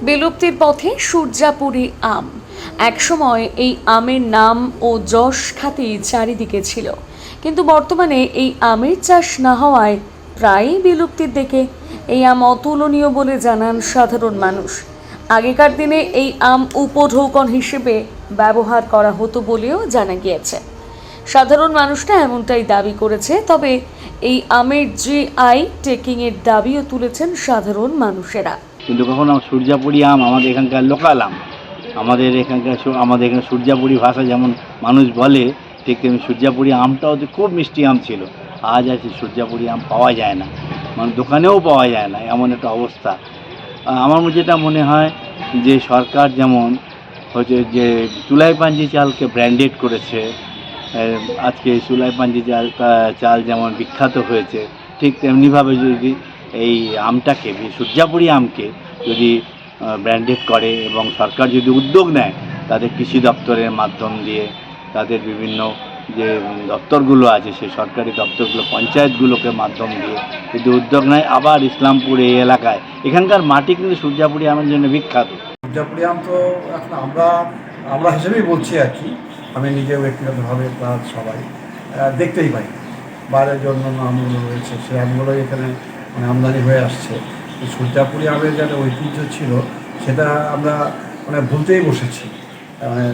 বিলুপ্তির পথে সূর্যাপুরী আম। একসময় এই আমের নাম ও যশ খ্যাতি চারিদিকে ছিল। কিন্তু বর্তমানে এই আমের চাষ না হওয়ায় প্রায়ই বিলুপ্তির দিকে এই আম অতুলনীয় বলে জানান সাধারণ মানুষ। আগেকার দিনে এই আম উপঢৌকন হিসেবে ব্যবহার করা হতো বলেও জানা গিয়েছে। সাধারণ মানুষরা এমনটাই দাবি করেছে, তবে এই আমের জি আই টেকিংয়ের দাবিও তুলেছেন সাধারণ মানুষেরা। কিন্তু কখনো সূর্যাপুরি আম, আমাদের এখানকার লোকাল আম। আমাদের এখানকার আমাদের এখানে সূর্যাপুরি ভাষা যেমন মানুষ বলে, ঠিক তেমনি সূর্যাপুরি আমটাও তো খুব মিষ্টি আম ছিল। আজ আছে সূর্যাপুরি আম পাওয়া যায় না। মানে দোকানেও পাওয়া যায় না, এমন একটা অবস্থা। আমার যেটা মনে হয় যে সরকার যেমন হচ্ছে যে চুলাই পাঞ্জি চালকে ব্র্যান্ডেড করেছে আজকে চুলাই পাঞ্জি চাল চাল যেমন বিখ্যাত হয়েছে, ঠিক তেমনিভাবে যদি এই আমটাকে সূর্যাপুরি আমকে যদি ব্র্যান্ডেড করে এবং সরকার যদি উদ্যোগ নেয়, তাদের কৃষি দপ্তরের মাধ্যম দিয়ে, তাদের বিভিন্ন যে দপ্তরগুলো আছে, সেই সরকারি দপ্তরগুলো, পঞ্চায়েতগুলোকে মাধ্যম দিয়ে যদি উদ্যোগ নেয়, আবার ইসলামপুর এই এলাকায়। এখানকার মাটি কিন্তু সূর্যাপুরি আমের জন্য বিখ্যাত। সূর্যাপুরি আম তো এখন আমরা আমরা হিসেবেই বলছি আর কি। আমি নিজেও ব্যক্তিগতভাবে সবাই দেখতেই পাই। বাইরের জন্য আমগুলো রয়েছে, সেই আমগুলো এখানে মানে আমদানি হয়ে আসছে। সূর্যাপুরি আমের যে একটা ঐতিহ্য ছিল, সেটা আমরা মানে ভুলতেই বসেছি। মানে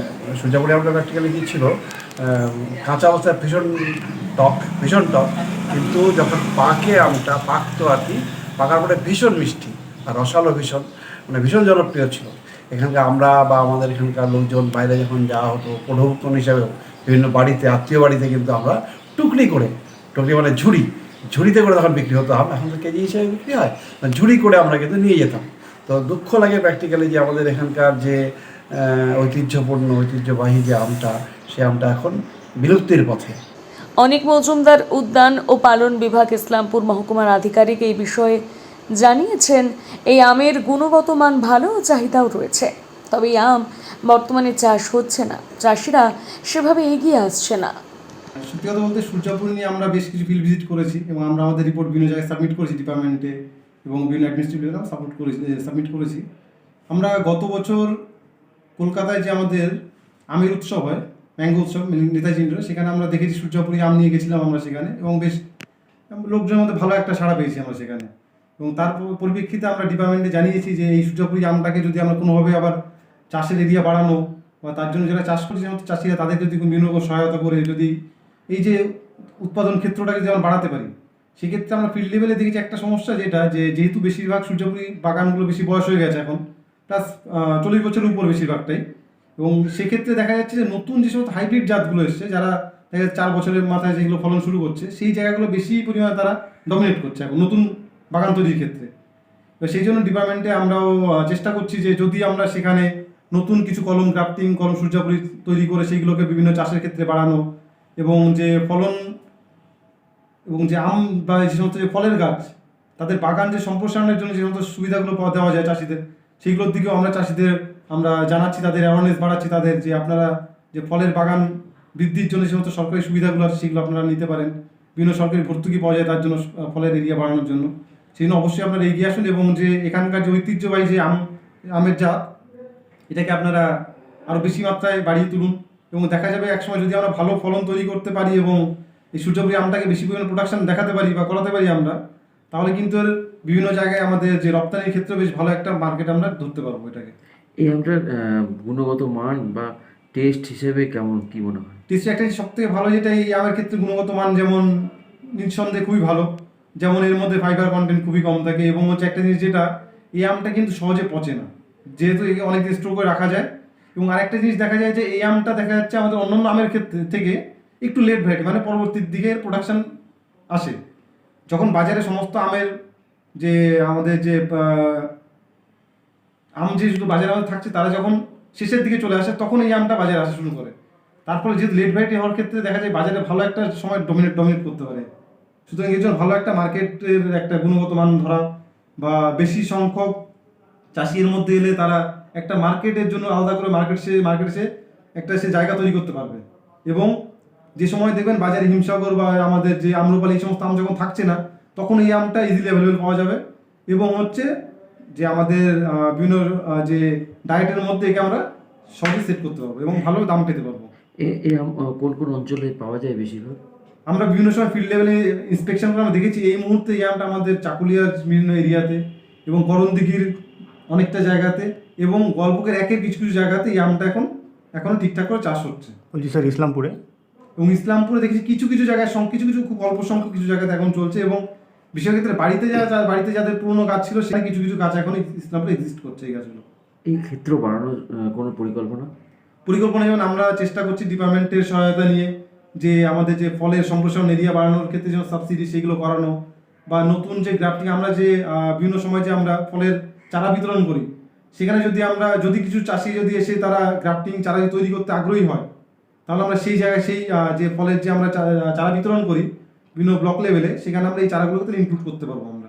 সূর্যাপুরি আমটা প্র্যাকটিক্যালি কী ছিল? কাঁচা অবস্থায় ভীষণ টক ভীষণ টক। কিন্তু যখন পাকে আমটা, পাকতো আর কি, পাকার পরে ভীষণ মিষ্টি আর রসালো ভীষণ মানে ভীষণ জনপ্রিয় ছিল। এখানকার আমরা বা আমাদের এখানকার লোকজন বাইরে যখন যাওয়া হতো প্রভুত্তন হিসাবেও বিভিন্ন বাড়িতে, আত্মীয় বাড়িতে কিন্তু আমরা টুকরি করে টুকরি মানে ঝুড়ি ঝুড়িতে করে তখন বিক্রি হতো আম এখন তো কেজি হিসেবে বিক্রি হয় ঝুড়ি করে আমরা কিন্তু নিয়ে যেতাম। তো দুঃখ লাগে প্র্যাকটিক্যালি যে আমাদের এখানকার যে ঐতিহ্যপূর্ণ, ঐতিহ্যবাহী যে আমটা, সে আমটা এখন বিলুপ্তির পথে। অনেক মজুমদার উদ্যান ও পালন বিভাগ ইসলামপুর মহকুমার আধিকারিক এই বিষয়ে জানিয়েছেন, এই আমের গুণগত মান ভালো চাহিদাও রয়েছে। তবে এই আম বর্তমানে চাষ হচ্ছে না। চাষিরা সেভাবে এগিয়ে আসছে না। সত্যি কথা বলতে সূর্যাপুর নিয়ে আমরা বেশ কিছু ফিল্ড ভিজিট করেছি এবং আমরা আমাদের রিপোর্ট বিভিন্ন জায়গায় সাবমিট করেছি ডিপার্টমেন্টে এবং বিভিন্ন অ্যাডমিনিস্ট্রেটিভ সাপোর্ট করেছি সাবমিট করেছি। আমরা গত বছর কলকাতায় যে আমাদের আমের উৎসব হয়, ম্যাঙ্গো উৎসব নেতাজি সেখানে আমরা দেখেছি সূর্যাপুরি আম নিয়ে গেছিলাম আমরা সেখানে এবং বেশ লোকজনের মধ্যে ভালো একটা সাড়া পেয়েছি আমরা সেখানে। এবং তার পরিপ্রেক্ষিতে আমরা ডিপার্টমেন্টে জানিয়েছি যে এই সূর্যাপুরি আমটাকে যদি আমরা কোনোভাবে আবার চাষের এরিয়া বাড়ানো বা তার জন্য যারা চাষ করছে সমস্ত চাষিরা তাদের যদি বিভিন্ন সহায়তা করে, যদি এই যে উৎপাদন ক্ষেত্রটাকে আমরা বাড়াতে পারি, সেক্ষেত্রে আমরা ফিল্ড লেভেলে দেখেছি একটা সমস্যা যেটা, যে যেহেতু বেশিরভাগ সূর্যপুরি বাগানগুলো বেশি বয়স হয়ে গেছে এখন প্লাস চল্লিশ বছরের উপর বেশিরভাগটাই। এবং সেক্ষেত্রে দেখা যাচ্ছে যে নতুন যে সমস্ত হাইব্রিড জাতগুলো এসছে, যারা দেখা চার বছরের মাথায় যেগুলো ফলন শুরু করছে, সেই জায়গাগুলো বেশি পরিমাণে তারা ডমিনেট করছে এখন নতুন বাগান তৈরির ক্ষেত্রে। তো সেই জন্য ডিপার্টমেন্টে আমরাও চেষ্টা করছি যে যদি আমরা সেখানে নতুন কিছু কলম গ্রাফটিং কলম সূর্যাপুরি তৈরি করে সেইগুলোকে বিভিন্ন চাষের ক্ষেত্রে বাড়ানো এবং যে ফলন এবং যে আম বা যে সমস্ত যে ফলের গাছ, তাদের বাগান যে সম্প্রসারণের জন্য যে সমস্ত সুবিধাগুলো পাওয়া দেওয়া যায় চাষিদের, সেইগুলোর দিকেও আমরা চাষিদের, আমরা জানাচ্ছি, তাদের অ্যাওয়ারনেস বাড়াচ্ছি, তাদের যে আপনারা যে ফলের বাগান বৃদ্ধির জন্য যে সমস্ত সরকারি সুবিধাগুলো আছে, সেগুলো আপনারা নিতে পারেন। বিভিন্ন সরকারি ভর্তুকি পাওয়া যায় তার জন্য ফলের এরিয়া বাড়ানোর জন্য। সেই জন্য অবশ্যই আপনারা এগিয়ে আসুন এবং যে এখানকার যে ঐতিহ্যবাহী যে আম, আমের জাত, এটাকে আপনারা আরও বেশি মাত্রায় বাড়িয়ে তুলুন। এবং দেখা যাবে একসময় যদি আমরা ভালো ফলন তৈরি করতে পারি এবং এই সূর্যপুরি আমটাকে বেশি পরিমাণে প্রোডাকশন দেখাতে পারি বা করাতে পারি আমরা তাহলে কিন্তু এর বিভিন্ন জায়গায় আমাদের যে রপ্তানির ক্ষেত্রে বেশ ভালো একটা মার্কেট আমরা ধরতে পারব এটাকে। এই আমটার গুণগত মান বা টেস্ট হিসেবে কেমন কি মনে হয়? টেস্ট একটা সব থেকে ভালো যেটা এই আমের ক্ষেত্রে গুণগত মান যেমন নিঃসন্দেহে খুবই ভালো যেমন এর মধ্যে ফাইবার কন্টেন্ট খুবই কম থাকে এবং হচ্ছে একটা জিনিস যেটা এই আমটা কিন্তু সহজে পচে না। যেহেতু একে অনেক দিন স্টোর করে রাখা যায় এবং আরেকটা জিনিস দেখা যায় যে এই আমটা দেখা যাচ্ছে আমাদের অন্যান্য আমের ক্ষেত্রে থেকে একটু লেট ভ্যারাইটি মানে পরবর্তীর দিকে প্রোডাকশন আসে। যখন বাজারে সমস্ত আমের যে আমাদের যে আম যে শুধু বাজারে আমাদের থাকছে, তারা যখন শেষের দিকে চলে আসে, তখন এই আমটা বাজারে আসা শুরু করে। তারপরে যেহেতু লেট ভ্যারাইটি হওয়ার ক্ষেত্রে দেখা যায় বাজারে ভালো একটা সময় ডমিনেট ডমিনেট করতে পারে। সুতরাং এই জন্য ভালো একটা মার্কেটের একটা গুণগত মান ধরা বা বেশি সংখ্যক চাষির মধ্যে এলে তারা একটা মার্কেটের জন্য আলাদা করে মার্কেট সে মার্কেট সে একটা সে জায়গা তৈরি করতে পারবে। এবং যে সময় দেখবেন বাজারে হিমসাগর বা আমাদের যে আম্রপালি এই সমস্ত আম যখন থাকছে না তখন এই আমটা ইজিলি অ্যাভেলেবেল পাওয়া যাবে। এবং হচ্ছে যে আমাদের বিভিন্ন যে ডায়েটের মধ্যে একে আমরা সহজে সেট করতে পারব এবং ভালো দাম পেতে পারব। এ এ আম কোন কোন অঞ্চলে পাওয়া যায় বেশিরভাগ? আমরা বিভিন্ন সময় ফিল্ড লেভেলে ইন্সপেকশন করে আমরা দেখেছি এই মুহূর্তে এই আমটা আমাদের চাকুলিয়ার বিভিন্ন এরিয়াতে এবং করণদিঘির অনেকটা জায়গাতে এবং গল্পকের একের কিছু কিছু জায়গাতে এই আমটা এখন এখনও ঠিকঠাক করে চাষ হচ্ছে। বলছি স্যার ইসলামপুরে? এবং ইসলামপুরে দেখেছি কিছু কিছু জায়গায় সং- কিছু কিছু খুব অল্প সংখ্যক কিছু জায়গাতে এখন চলছে এবং বিশেষ ক্ষেত্রে বাড়িতে যা যা- বাড়িতে যাদের পুরনো গাছ ছিল সেটা কিছু কিছু গাছ এখন ইসলামপুরে এক্সিস্ট করছে এই গাছগুলো। এই ক্ষেত্র বাড়ানোর কোনো পরিকল্পনা? পরিকল্পনা যেমন আমরা চেষ্টা করছি ডিপার্টমেন্টের সহায়তা নিয়ে যে আমাদের যে ফলের সম্প্রসারণ এরিয়া বাড়ানোর ক্ষেত্রে যেমন সাবসিডি সেগুলো করানো বা নতুন যে গ্রাফটিং আমরা যে বিভিন্ন সময় যে আমরা ফলের চারা বিতরণ করি সেখানে যদি আমরা, যদি কিছু চাষি যদি এসে তারা গ্রাফটিং চারা তৈরি করতে আগ্রহী হয়, তাহলে আমরা সেই জায়গায় সেই যে ফলের যে আমরা চারা বিতরণ করি বিভিন্ন ব্লক লেভেলে সেখানে আমরা এই চারাগুলোকে ইনক্লুড করতে পারব আমরা।